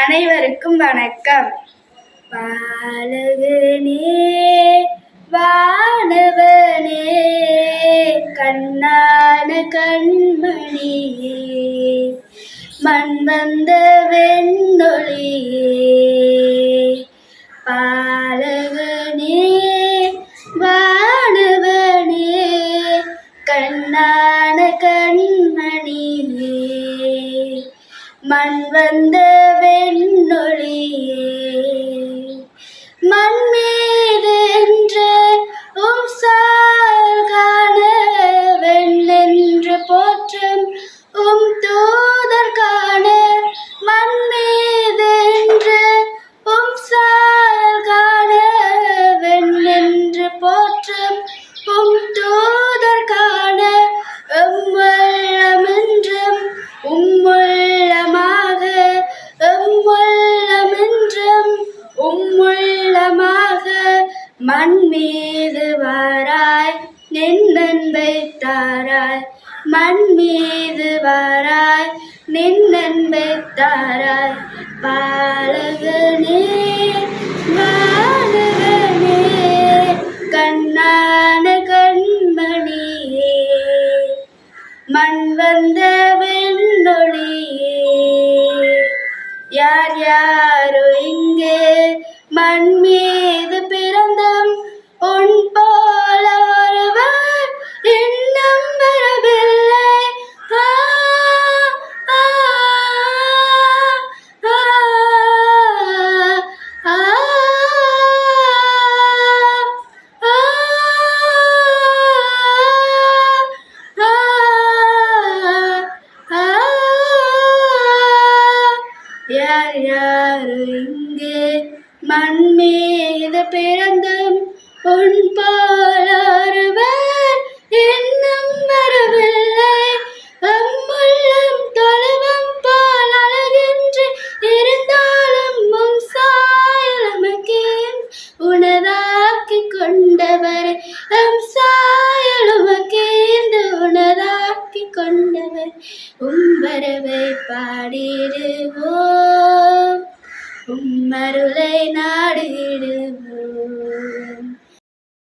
அனைவருக்கும் வணக்கம். பாலகனே வானவனே கண்ணான கண்மணியே மண் வந்த வெண்ணொழியே பாலகனே வானவனே கண்ணான கண்மணியே. மண் வந்த வெண்ணொழியே மண் மீது வாராய் நின்னன்பை தாராய் மண் மீது வாராய் நின்னன்பை தாராய் பாலகனே பாலகனே கண்ணான கண்மணியே. மண் வந்த வெண்ணொளியே. யார் யாரோ இங்கே மண் மீது யார் யார் இங்கே? மண் மீது பிறந்தும் உன் போல உம்பரவை பாடிடுவோம். உம்மருளை நாடிடுவோம்.